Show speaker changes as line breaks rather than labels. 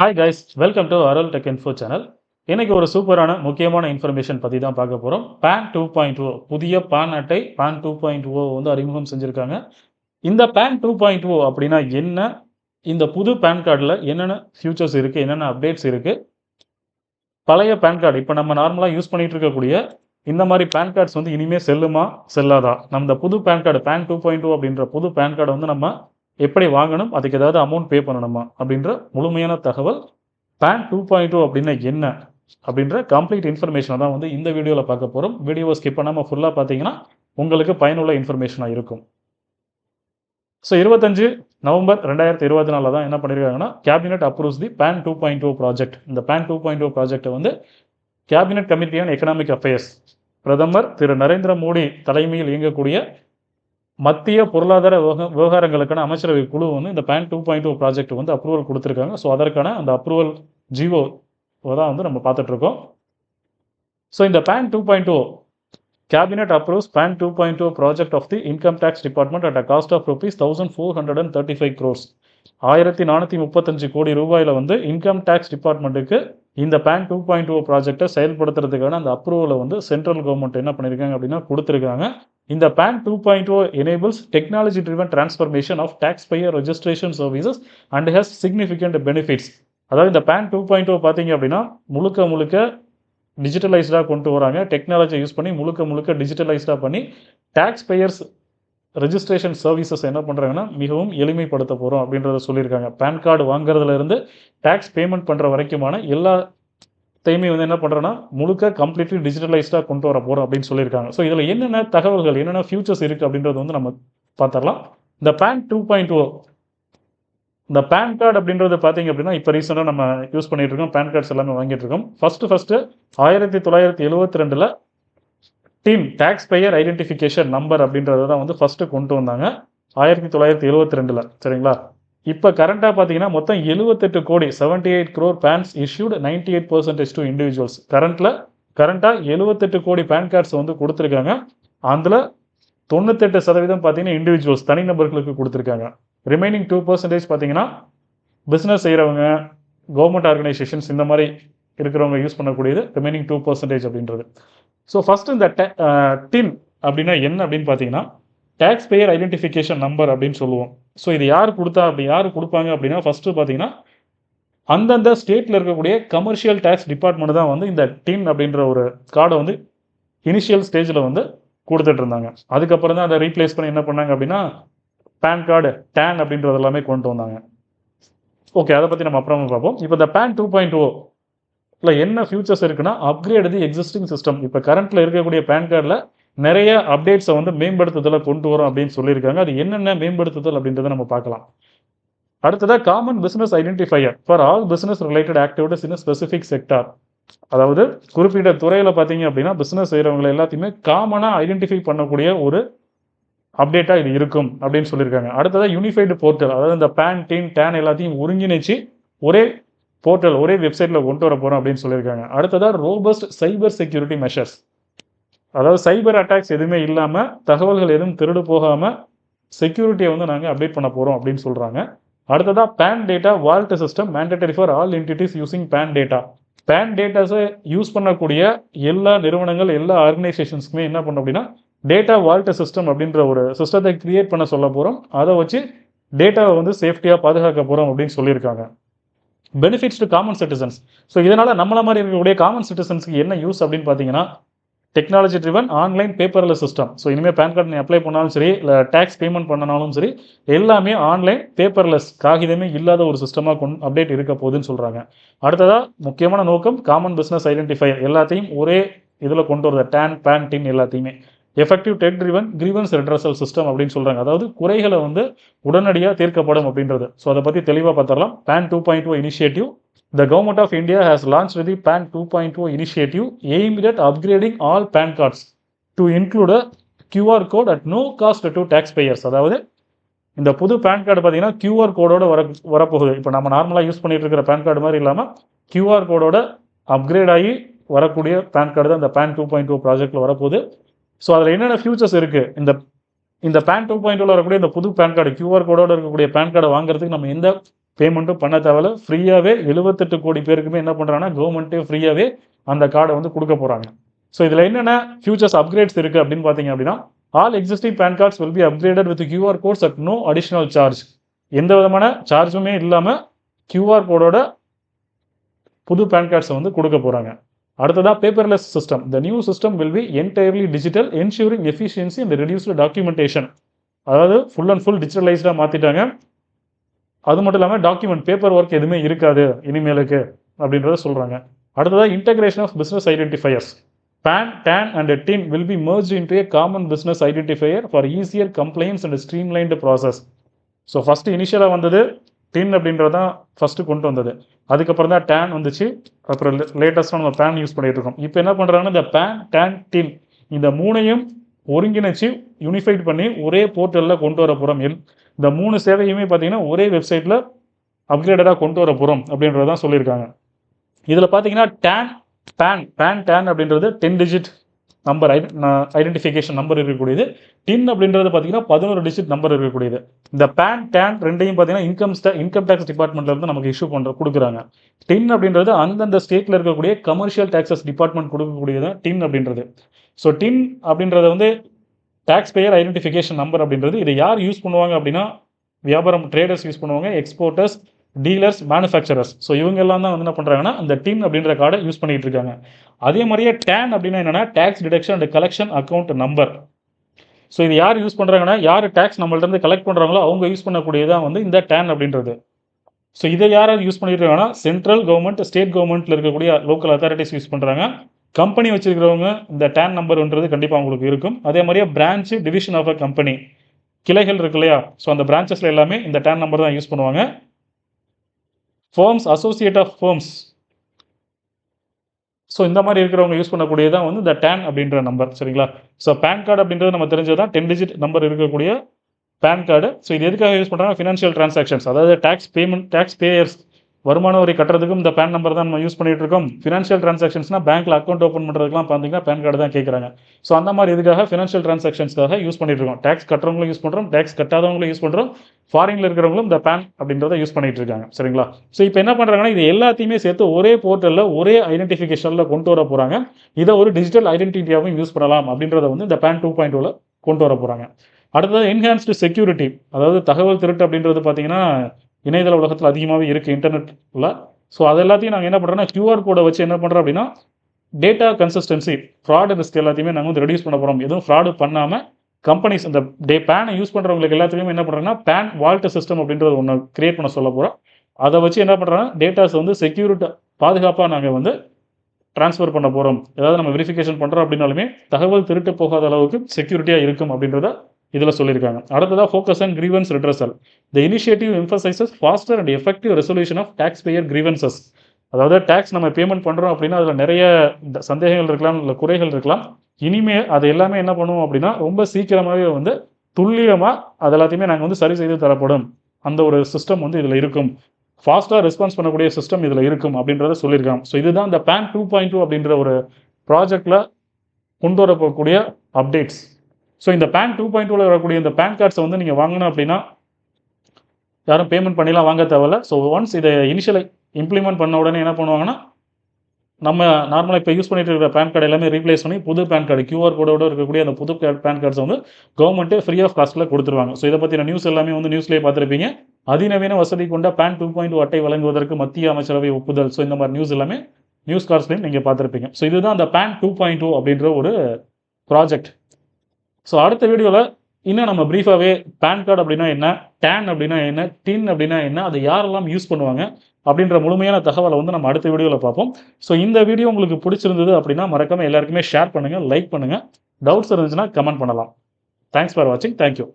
Hi guys welcome to Arul tech info channel இன்றைக்கி ஒரு சூப்பரான முக்கியமான இன்ஃபர்மேஷன் பற்றி தான் பார்க்க போகிறோம் பேன் டூ பாயிண்ட் ஓ புதிய பான் அட்டை பேன் டூ பாயிண்ட் ஓ வந்து அறிமுகம் செஞ்சுருக்காங்க. இந்த பேன் டூ பாயிண்ட் ஓ அப்படின்னா என்ன? இந்த புது பேன் கார்டில் என்னென்ன ஃபியூச்சர்ஸ் இருக்குது என்னென்ன அப்டேட்ஸ் இருக்குது பழைய பேன் கார்டு இப்போ நம்ம நார்மலாக யூஸ் பண்ணிகிட்டு இருக்கக்கூடிய இந்த மாதிரி பேன் கார்ட்ஸ் வந்து இனிமேல் செல்லுமா? செல்லாதா? நம்ம புது PAN card PAN two point two அப்படின்ற புது பேன் கார்டை வந்து நம்ம எப்படி வாங்கணும் அதுக்கு ஏதாவது அமௌண்ட் பே பண்ணணுமா அப்படின்ற முழுமையான தகவல் பேன் டூ பாயிண்ட் டூ அப்படின்னா என்ன அப்படின்ற கம்ப்ளீட் இன்ஃபர்மேஷனை தான் வந்து இந்த வீடியோவில் பார்க்க போகிறோம் வீடியோவை ஸ்கிப் பண்ணாமல் ஃபுல்லாக பார்த்தீங்கன்னா உங்களுக்கு பயனுள்ள இன்ஃபர்மேஷனாக இருக்கும். ஸோ இருபத்தஞ்சு நவம்பர் ரெண்டாயிரத்தி இருபத்தி நாலில் தான் என்ன பண்ணியிருக்காங்கன்னா cabinet approves the PAN two point two project இந்த பேன் டூ பாயிண்ட் டூ ப்ராஜெக்டை வந்து cabinet committee on economic affairs பிரதமர் திரு நரேந்திர மோடி தலைமையில் இயங்கக்கூடிய மத்திய பொருளாதார விவகாரங்களுக்கான அமைச்சரவை குழு வந்து இந்த PAN two point two project வந்து அப்ரூவல் கொடுத்துருக்காங்க. ஸோ அதற்கான அந்த அப்ரூவல் ஜிஓ தான் வந்து நம்ம பார்த்துட்ருக்கோம். ஸோ இந்த PAN two point two cabinet approves PAN two point two project of the income tax department at a cost of rupees thousand four hundred and thirty five crores ஆயிரத்தி நானூற்றி முப்பத்தஞ்சு கோடி ரூபாயில் வந்து இன்கம் டேக்ஸ் டிபார்ட்மெண்ட்டுக்கு இந்த PAN two point two ப்ராஜெக்டை செயல்படுத்துறதுக்கான அந்த அப்ரூவலை வந்து சென்ட்ரல் கவர்மெண்ட் என்ன பண்ணியிருக்காங்க அப்படின்னா கொடுத்துருக்காங்க. இந்த PAN two point O enables technology driven transformation of taxpayer registration services and has significant benefits அதாவது இந்த பேன் டூ பாயிண்ட் ஓ பார்த்தீங்க அப்படின்னா முழுக்க முழுக்க டிஜிட்டலைஸ்டாக கொண்டு வராங்க. டெக்னாலஜி யூஸ் பண்ணி முழுக்க முழுக்க டிஜிட்டலைஸ்டாக பண்ணி டேக்ஸ் பேயர்ஸ் ரெஜிஸ்ட்ரேஷன் சர்வீசஸ் என்ன பண்ணுறாங்கன்னா மிகவும் எளிமைப்படுத்த போகிறோம் அப்படின்றத சொல்லியிருக்காங்க. பேன் கார்டு வாங்குறதுலேருந்து டேக்ஸ் பேமெண்ட் பண்ணுற வரைக்குமான எல்லா டைமே வந்து என்ன பண்ணுறோன்னா முழுக்க கம்ப்ளீட்லி டிஜிட்டலைஸ்டாக கொண்டு வர போகிறோம் அப்படின்னு சொல்லியிருக்காங்க. ஸோ இதில் என்னென்ன தகவல்கள் என்னென்ன ஃபியூச்சர்ஸ் இருக்குது அப்படின்றது வந்து நம்ம பார்த்துடலாம். இந்த பேன் டூ பாயிண்ட் ஓ இந்த பேன் கார்டு அப்படின்றது பார்த்தீங்க அப்படின்னா இப்போ ரீசெண்டாக நம்ம யூஸ் பண்ணிகிட்டு இருக்கோம். பேன் கார்ட்ஸ் எல்லாமே வாங்கிட்டு இருக்கோம். ஃபஸ்ட்டு ஃபஸ்ட்டு ஆயிரத்தி தொள்ளாயிரத்தி எழுவத்தி ரெண்டில் டீம் டேக்ஸ் பேயர் ஐடென்டிஃபிகேஷன் நம்பர் அப்படின்றத தான் வந்து ஃபஸ்ட்டு கொண்டு வந்தாங்க. ஆயிரத்தி தொள்ளாயிரத்தி எழுவத்தி ரெண்டில் சரிங்களா? இப்போ கரண்ட்டாக பார்த்தீங்கன்னா மொத்தம் எழுபத்தெட்டு கோடி seventy eight crore PANs issued ninety eight percentage to individuals கரண்ட்டில் கரண்ட்டாக எழுபத்தெட்டு கோடி பேன் கார்ட்ஸ் வந்து கொடுத்துருக்காங்க. அதில் தொண்ணூத்தெட்டு சதவீதம் பார்த்தீங்கன்னா இண்டிவிஜுவல்ஸ் தனிநபர்களுக்கு கொடுத்துருக்காங்க. ரிமைனிங் டூ பர்சன்டேஜ் பார்த்தீங்கன்னா பிஸ்னஸ் செய்கிறவங்க கவர்மெண்ட் ஆர்கனைசேஷன்ஸ் இந்த மாதிரி இருக்கிறவங்க யூஸ் பண்ணக்கூடியது ரிமைனிங் டூ பர்சன்டேஜ் அப்படின்றது. ஸோ ஃபஸ்ட்டு இந்த டின் அப்படின்னா என்ன அப்படின்னு பார்த்தீங்கன்னா டேக்ஸ் பேயர் ஐடென்டிஃபிகேஷன் நம்பர் அப்படின்னு சொல்லுவோம். ஸோ இது யார் கொடுத்தா அப்படி யார் கொடுப்பாங்க அப்படின்னா ஃபஸ்ட்டு பார்த்தீங்கன்னா அந்தந்த ஸ்டேட்டில் இருக்கக்கூடிய கமர்ஷியல் டேக்ஸ் டிபார்ட்மெண்ட் தான் வந்து இந்த டின் அப்படின்ற ஒரு கார்டை வந்து இனிஷியல் ஸ்டேஜில் வந்து கொடுத்துட்டு இருந்தாங்க. அதுக்கப்புறம் தான் அதை ரீப்ளேஸ் பண்ணி என்ன பண்ணாங்க அப்படின்னா பேன் கார்டு டேன் அப்படின்றது எல்லாமே கொண்டு வந்தாங்க. ஓகே அதை பற்றி நம்ம அப்புறமா பார்ப்போம். இப்போ இந்த பேன் டூ பாயிண்ட் ஓ இல்லை என்ன ஃபியூச்சர்ஸ் இருக்குன்னா அப்கிரேட் தி எக்ஸிஸ்டிங் சிஸ்டம் இப்போ கரண்ட்டில் இருக்கக்கூடிய பேன் கார்டில் நிறைய அப்டேட்ஸை வந்து மேம்படுத்துதலை கொண்டு வரோம் அப்படின்னு சொல்லியிருக்காங்க. அது என்னென்ன மேம்படுத்துதல் அப்படின்றத நம்ம பார்க்கலாம். அடுத்ததாக common business identifier for all business related activities in specific sector அதாவது குறிப்பிட்ட துறையில் பார்த்தீங்க அப்படின்னா பிஸ்னஸ் செய்கிறவங்களை எல்லாத்தையுமே காமனாக ஐடென்டிஃபை பண்ணக்கூடிய ஒரு அப்டேட்டாக இது இருக்கும் அப்படின்னு சொல்லியிருக்காங்க. அடுத்ததாக யூனிஃபைடு போர்ட்டல் அதாவது இந்த பேன் டீன் டேன் எல்லாத்தையும் ஒருங்கிணைச்சு ஒரே போர்ட்டல் ஒரே வெப்சைட்டில் கொண்டு வர போகிறோம் அப்படின்னு சொல்லியிருக்காங்க. அடுத்ததாக ரோபஸ்ட் சைபர் செக்யூரிட்டி மெஷர்ஸ் அதாவது சைபர் அட்டாக்ஸ் எதுவுமே இல்லாமல் தகவல்கள் எதுவும் திருடு போகாமல் செக்யூரிட்டியை வந்து நாங்கள் அப்டேட் பண்ண போகிறோம் அப்படின்னு சொல்கிறாங்க அடுத்ததாக PAN data vault system mandatory for all entities using PAN data PAN டேட்டாஸை use பண்ணக்கூடிய எல்லா நிறுவனங்கள் எல்லா ஆர்கனைசேஷன்ஸ்க்குமே என்ன பண்ணோம் அப்படின்னா டேட்டா வால்ட் சிஸ்டம் அப்படின்ற ஒரு சிஸ்டத்தை கிரியேட் பண்ண சொல்ல போகிறோம் அதை வச்சு டேட்டாவை வந்து சேஃப்டியாக பாதுகாக்க போகிறோம் அப்படின்னு சொல்லியிருக்காங்க. Benefits to common citizens so இதனால் நம்மள மாதிரி இருக்கக்கூடிய காமன் சிட்டிசன்ஸ்க்கு என்ன யூஸ் அப்படின்னு பார்த்தீங்கன்னா டெக்னாலஜி ட்ரிவன் ஆன்லைன் பேப்பரில் சிஸ்டம் ஸோ இனிமேல் பேன் கார்டு நீ அப்ளை பண்ணாலும் சரி இல்லை டேக்ஸ் பேமெண்ட் பண்ணனாலும் சரி எல்லாமே ஆன்லைன் பேப்பர்லெஸ் காகிதமே இல்லாத ஒரு சிஸ்டமாக கொண்டு அப்டேட் இருக்க போகுதுன்னு சொல்கிறாங்க அடுத்ததாக முக்கியமான நோக்கம் காமன் பிஸ்னஸ் ஐடென்டிஃபையர் எல்லாத்தையும் ஒரே இதில் கொண்டு வரது. டேன் பேன் டின் எல்லாத்தையுமே. Effective tech driven grievance redressal system அப்படின்னு சொல்கிறாங்க அதாவது குறைகளை வந்து உடனடியாக தீர்க்கப்படும் அப்படின்றது. ஸோ அதை பற்றி தெளிவாக பார்த்துடலாம். PAN two point two initiative The government of India has launched the PAN 2.0 initiative aimed at upgrading all PAN cards to include a QR code at no cost to taxpayers. அதாவது இந்த புது PAN card பார்த்தீங்கன்னா QR கோடோட வர வரப்போகுது. இப்போ நம்ம நார்மலாக யூஸ் பண்ணிட்டு இருக்கிற பேன் கார்டு மாதிரி இல்லாமல் கியூஆர் கோடோட அப்கிரேட் ஆகி வரக்கூடிய பேன் கார்டு தான் இந்த பேன் டூ பாயிண்ட் டூ ப்ராஜெக்ட்டில் வரப்போகுது. ஸோ அதில் என்னென்ன ஃபியூச்சர்ஸ் இருக்குது இந்த இந்த பேன் டூ பாயிண்ட் வரக்கூடிய இந்த புது பேன் கார்டு கியூஆர் கோடோட இருக்கக்கூடிய பேன் கார்டை வாங்குறதுக்கு நம்ம எந்த பேமெண்ட்டும் பண்ண தேவையில்ல ஃப்ரீயாகவே எழுபத்தெட்டு கோடி பேருக்குமே என்ன பண்ணுறாங்கன்னா கவர்மெண்ட்டே ஃப்ரீயாகவே அந்த கார்டை வந்து கொடுக்க போகிறாங்க ஸோ இதில் என்னென்ன ஃபியூச்சர்ஸ் அப்கிரேட்ஸ் இருக்குது அப்படின்னு பார்த்தீங்க அப்படின்னா all existing PAN cards will be upgraded with QR codes at no additional charge எந்த விதமான சார்ஜுமே இல்லாமல் கியூஆர் கோடோட புது பேன் கார்ட்ஸை வந்து கொடுக்க போகிறாங்க அடுத்ததாக paperless system the new system will be entirely digital ensuring efficiency இந்த ரெடியூஸ்டு டாக்குமெண்டேஷன் அதாவது ஃபுல் அண்ட் ஃபுல் டிஜிட்டலைஸ்டாக மாற்றிட்டாங்க அது மட்டும் இல்லாமல் டாக்குமெண்ட் பேப்பர் ஒர்க் எதுவுமே இருக்காது இனிமேலுக்கு அப்படின்றத சொல்கிறாங்க அடுத்ததாக integration of business identifiers PAN TAN and TIN will be merge into a common business identifier for easier complaints and streamlined process so first இனிஷியலாக வந்தது டின் அப்படின்றது தான் ஃபஸ்ட்டு கொண்டு வந்தது. அதுக்கப்புறம் தான் டேன் வந்துச்சு. அப்புறம் லேட்டஸ்ட்டாக நம்ம பேன் யூஸ் பண்ணிகிட்டு இருக்கோம். இப்போ என்ன பண்ணுறாங்கன்னா இந்த பேன் டேன் டின் இந்த மூணையும் ஒருங்கிணைச்சு யூனிஃபைட் பண்ணி ஒரே போர்ட்டலில் கொண்டு வர போகிறோம் இந்த மூணு சேவையுமே பார்த்தீங்கன்னா ஒரே வெப்சைட்டில் அப்கிரேடடாக கொண்டு வர போகிறோம் அப்படின்றதான் சொல்லியிருக்காங்க. இதில் பார்த்தீங்கன்னா டேன் பேன் பேன் டேன் அப்படின்றது ten digit number identification number இருக்கக்கூடியது. டின் அப்படின்றது பார்த்தீங்கன்னா பதினோரு டிஜிட் நம்பர் இருக்கக்கூடியது. இந்த பேன் டேன் ரெண்டையும் பார்த்தீங்கன்னா இன்கம் இன்கம் டேக்ஸ் டிபார்ட்மெண்ட்லேருந்து நமக்கு இஷ்யூ பண்ணுற கொடுக்குறாங்க. டின் அப்படின்றது அந்தந்த ஸ்டேட்டில் இருக்கக்கூடிய கமர்ஷியல் டேக்ஸஸ் டிபார்ட்மெண்ட் கொடுக்கக்கூடியது டின் அப்படின்றது. ஸோ டின் அப்படின்றத வந்து டேக்ஸ் பேயர் ஐடென்டிஃபிகேஷன் நம்பர் அப்படின்றது இதை யார் யூஸ் பண்ணுவாங்க அப்படின்னா வியாபாரம் ட்ரேடர்ஸ் யூஸ் பண்ணுவாங்க எக்ஸ்போர்ட்டர்ஸ் டீலர்ஸ் மேனுஃபேக்சரர்ஸ் ஸோ இவங்கெல்லாம் தான் வந்து என்ன பண்ணுறாங்கன்னா அந்த டின் அப்படின்ற கார்டை யூஸ் பண்ணிகிட்டு இருக்காங்க. அதே மாதிரியே டேன் அப்படின்னா என்னென்னா tax deduction and collection account number so இது யார் யூஸ் பண்ணுறாங்கன்னா யார் டேக்ஸ் நம்மள்ட்ட இருந்து கலெக்ட் பண்ணுறாங்களோ அவங்க யூஸ் பண்ணக்கூடியதான் வந்து இந்த டேன் அப்படின்றது. ஸோ இதை யாராவது யூஸ் பண்ணிட்டு இருக்காங்கன்னா சென்ட்ரல் கவர்மெண்ட் ஸ்டேட் கவர்மெண்ட்டில் இருக்கக்கூடிய லோக்கல் அத்தாரிட்டிஸ் யூஸ் பண்ணுறாங்க கம்பெனி வச்சுருக்கிறவங்க இந்த டேன் நம்பர்ன்றது கண்டிப்பாக உங்களுக்கு இருக்கும். அதே மாதிரியே branch division of a company கிளைகள் இருக்கு இல்லையா? ஸோ அந்த பிரான்ச்சஸில் எல்லாமே இந்த டேன் நம்பர் தான் யூஸ் பண்ணுவாங்க. Firms associate of firms so இந்த மாதிரி இருக்கிறவங்க யூஸ் பண்ணக்கூடியதான் வந்து இந்த டேன் அப்படின்ற நம்பர் சரிங்களா? ஸோ பேன் கார்டு அப்படின்றது நம்ம தெரிஞ்சதான் டென் டிஜிட் நம்பர் இருக்கக்கூடிய பேன் கார்டு ஸோ இது எதுக்காக யூஸ் பண்ணுறாங்க ஃபினான்ஷியல் டிரான்சாக்ஷன்ஸ் அதாவது டேக்ஸ் பேமெண்ட் டேக்ஸ் பேயர்ஸ் வருமான வரி கட்டுறதுக்கும் இந்த பேன் நம்பர் தான் நம்ம யூஸ் பண்ணிட்டு இருக்கோம் ஃபினான்ஷியல் டிரான்சாக்ஷன்ஸ்னா பேங்க்ல அக்கௌண்ட் ஓப்பன் பண்ணுறதுக்குலாம் பார்த்தீங்கன்னா பேன் கார்டு தான் கேட்குறாங்க ஸோ அந்த மாதிரி இதுக்காக ஃபினான்ஷியல் டிரான்சாக்ஷன்ஸ்க்காக யூஸ் பண்ணிட்டு இருக்கோம் டேக்ஸ் கட்டுறவங்களும் யூஸ் பண்ணுறோம் டேக்ஸ் கட்டாதவங்களும் யூஸ் பண்ணுறோம் ஃபாரின்ல இருக்கிறவங்களும் இந்த பேன் அப்படின்றத யூஸ் பண்ணிட்டு இருக்காங்க சரிங்களா? ஸோ இப்போ என்ன பண்ணுறாங்கன்னா இது எல்லாத்தையுமே சேர்த்து ஒரே போர்ட்டலில் ஒரே ஐடென்டிஃபிகேஷனில் கொண்டு வர போகிறாங்க இதை ஒரு டிஜிட்டல் ஐடென்டிட்டியாகவும் யூஸ் பண்ணலாம் அப்படின்றத வந்து இந்த பேன் டூ பாயிண்ட் டூவில் கொண்டு வர போகிறாங்க அடுத்தது என்ஹான்ஸ்டு செக்யூரிட்டி அதாவது தகவல் திருட்டு அப்படின்றது பார்த்தீங்கன்னா இணையதள உலகத்தில் அதிகமாகவே இருக்குது இன்டர்நெட்டில் ஸோ அது எல்லாத்தையும் நாங்கள் என்ன பண்ணுறோன்னா கியூஆர் கோடை வச்சு என்ன பண்ணுறோம் அப்படின்னா டேட்டா கன்சிஸ்டன்சி ஃப்ராட் ரிஸ்க் எல்லாத்தையுமே நாங்கள் வந்து ரெடியூஸ் பண்ண போகிறோம் எதுவும் ஃப்ராடு பண்ணாமல் கம்பெனிஸ் இந்த டே பேனை யூஸ் பண்ணுறவங்களுக்கு எல்லாத்துக்குமே என்ன பண்ணுறோன்னா பேன் வால்ட் சிஸ்டம் அப்படின்றது ஒன்று கிரியேட் பண்ண சொல்ல போகிறோம் அதை வச்சு என்ன பண்ணுறோன்னா டேட்டாஸ் வந்து செக்யூரிட்டி பாதுகாப்பாக நாங்கள் வந்து ட்ரான்ஸ்ஃபர் பண்ண போகிறோம் ஏதாவது நம்ம வெரிஃபிகேஷன் பண்ணுறோம் அப்படின்னாலுமே தகவல் திருட்டு போகாத அளவுக்கு செக்யூரிட்டியாக இருக்கும் அப்படின்றத இதில் சொல்லியிருக்காங்க. அடுத்ததாக focus and grievance redressal the initiative emphasises faster and effective resolution of tax payer grievances அதாவது டேக்ஸ் நம்ம பேமெண்ட் பண்ணுறோம் அப்படின்னா அதில் நிறைய சந்தேகங்கள் இருக்கலாம் இல்லை குறைகள் இருக்கலாம். இனிமேல் அது எல்லாமே என்ன பண்ணுவோம் அப்படின்னா ரொம்ப சீக்கிரமாகவே வந்து துல்லியமாக அது எல்லாத்தையுமே நாங்கள் வந்து சரி செய்து தரப்படும். அந்த ஒரு சிஸ்டம் வந்து இதில் இருக்கும். ஃபாஸ்ட்டாக ரெஸ்பான்ஸ் பண்ணக்கூடிய சிஸ்டம் இதில் இருக்கும் அப்படின்றத சொல்லியிருக்காங்க. ஸோ இதுதான் இந்த பேன் டூ பாயிண்ட் டூ அப்படின்ற ஒரு ப்ராஜெக்டில் கொண்டு வரப்போகக்கூடிய அப்டேட்ஸ் ஸோ இந்த பேன் டூ பாயிண்ட் டூவில் வரக்கூடிய இந்த பேன் கார்ட்ஸை வந்து நீங்கள் வாங்கணும் அப்படின்னா யாரும் பேமெண்ட் பண்ணிலாம் வாங்க தேவையில்ல. ஸோ ஒன்ஸ் இதை இனிஷியலை இம்ப்ளிமெண்ட் பண்ண உடனே என்ன பண்ணுவாங்கன்னா நம்ம நார்மலாக இப்போ யூஸ் பண்ணிட்டு இருக்கிற பேன் கார்டு எல்லாமே ரீப்ளேஸ் பண்ணி புது பேன் கார்டு கியூஆர் கோடோட இருக்கக்கூடிய அந்த புது பேன் கார்ட்ஸ் வந்து கவர்மெண்ட்டே ஃப்ரீ ஆஃப் காஸ்ட்டில் கொடுத்துருவாங்க. ஸோ இதை பற்றின நியூஸ் எல்லாமே வந்து நியூஸ்லேயே பார்த்துருப்பீங்க. அதிநவீன வசதி கொண்ட பேன் டூ பாயிண்ட் அட்டை வழங்குவதற்கு மத்திய அமைச்சரவை ஒப்புதல். ஸோ இந்த மாதிரி நியூஸ் எல்லாமே நியூஸ் கார்ஸ்லையும் நீங்கள் பார்த்துருப்பீங்க. ஸோ இதுதான் அந்த பேன் டூ பாயிண்ட் டூ அப்படின்ற ஒரு ப்ராஜெக்ட் ஸோ அடுத்த வீடியோவில் இன்னும் நம்ம ப்ரீஃபாகவே பேன் கார்டு அப்படின்னா என்ன டேன் அப்படின்னா என்ன டின் அப்படின்னா என்ன அதை யாரெல்லாம் யூஸ் பண்ணுவாங்க அப்படின்ற முழுமையான தகவலை வந்து நம்ம அடுத்த வீடியோவில் பார்ப்போம். ஸோ இந்த வீடியோ உங்களுக்கு பிடிச்சிருந்தது அப்படின்னா மறக்காமல் எல்லாருக்குமே ஷேர் பண்ணுங்கள் லைக் பண்ணுங்கள் டவுட்ஸ் இருந்துச்சுன்னா கமெண்ட் பண்ணலாம். தேங்க்ஸ் ஃபார் வாட்சிங் தேங்க்யூ